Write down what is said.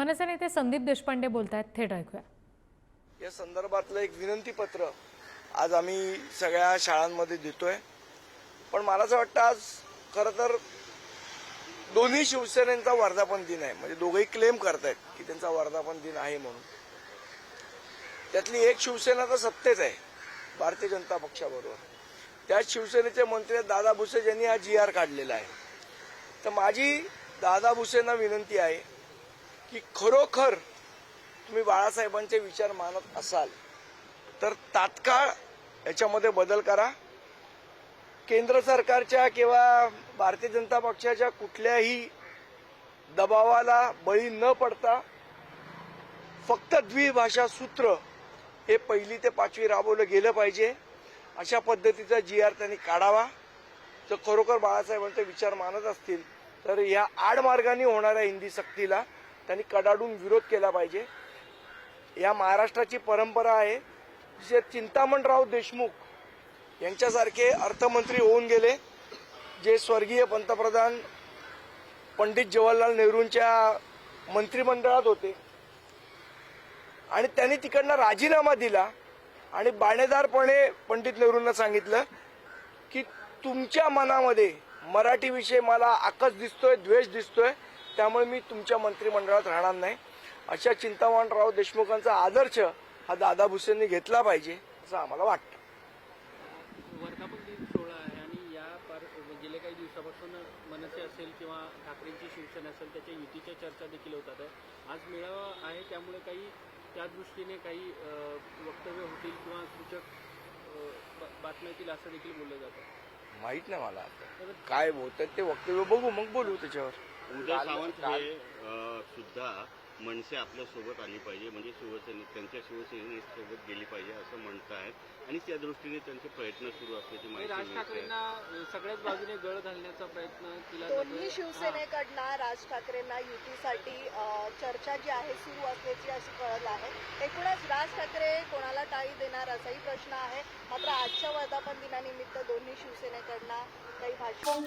मनसे नेते संदीप देशपांडे बोलत आहेत थेट ऐकूया. या संदर्भातलं एक विनंती पत्र आज आम्ही सगळ्या शाळांमध्ये देतोय. पण मला असं वाटतं आज खरं तर दोन्ही शिवसेनेचा वर्धापन दिन आहे. म्हणजे दोघेही क्लेम करतायत की त्यांचा वर्धापन दिन आहे म्हणून. त्यातली एक शिवसेना तर सत्तेच आहे भारतीय जनता पक्षाबरोबर. त्याच शिवसेनेचे मंत्री दादा भुसे यांनी हा जी आर काढलेला आहे. तर माझी दादा भुसेंना विनंती आहे की खरोखर तुम्ही बाळासाहेबांचे विचार मानत असाल तर तात्काळ याच्यामध्ये बदल करा. केंद्र सरकारच्या किंवा भारतीय जनता पक्षाच्या कुठल्याही दबावाला बळी न पडता फक्त द्विभाषा सूत्र हे पहिली ते पाचवी राबवलं गेलं पाहिजे. अशा पद्धतीचा जी आर त्यांनी काढावा. जर खरोखर बाळासाहेबांचे विचार मानत असतील तर या आडमार्गाने होणाऱ्या हिंदी सक्तीला त्यांनी कडाडून विरोध केला पाहिजे. या महाराष्ट्राची परंपरा आहे. जे चिंतामणराव देशमुख यांच्यासारखे अर्थमंत्री होऊन गेले जे स्वर्गीय पंतप्रधान पंडित जवाहरलाल नेहरूंच्या मंत्रिमंडळात होते. आणि त्यांनी तिकडनं राजीनामा दिला आणि बाणेदारपणे पंडित नेहरूंना सांगितलं की तुमच्या मनामध्ये मराठीविषयी मला आकस दिसतोय द्वेष दिसतोय. त्यामुळे मी तुमच्या मंत्रिमंडळात राहणार नाही. अशा चिंतामणराव देशमुखांचा आदर्श हा दादा भुसेंनी घेतला पाहिजे असं आम्हाला वाटतं. वर्धापन दिन सोहळा आहे आणि या पार गेल्या काही दिवसापासून मनसे असेल किंवा ठाकरेंची शिवसेना असेल त्याच्या युतीच्या चर्चा देखील होतात आज मेळावा आहे त्यामुळे काही त्या दृष्टीने काही वक्तव्य होतील किंवा सूचक अ, ब- बातम्या येतील असं देखील बोललं जातं. माहीत नाही मला आता. काय बोलतात ते वक्तव्य बघू मग बोलू त्याच्यावर. उदय सावंत हे सुद्धा मनसे आपल्यासोबत आली पाहिजे. म्हणजे शिवसेने त्यांच्या शिवसेनेसोबत गेली पाहिजे असं म्हणतायत. आणि त्या दृष्टीने त्यांचे प्रयत्न सुरू असल्याची माहिती राज ठाकरेंना सगळ्याच बाजूने गळ घालण्याचा प्रयत्न केला दोन्ही. शिवसेनेकडनं राज ठाकरेंना युतीसाठी चर्चा जी आहे सुरू असल्याची अशी कळलं आहे. एकूणच राज ठाकरे कोणाला टाळी देणार असाही प्रश्न आहे. मात्र आजच्या वर्धापन दिनानिमित्त दोन्ही शिवसेनेकडनं काही भाषण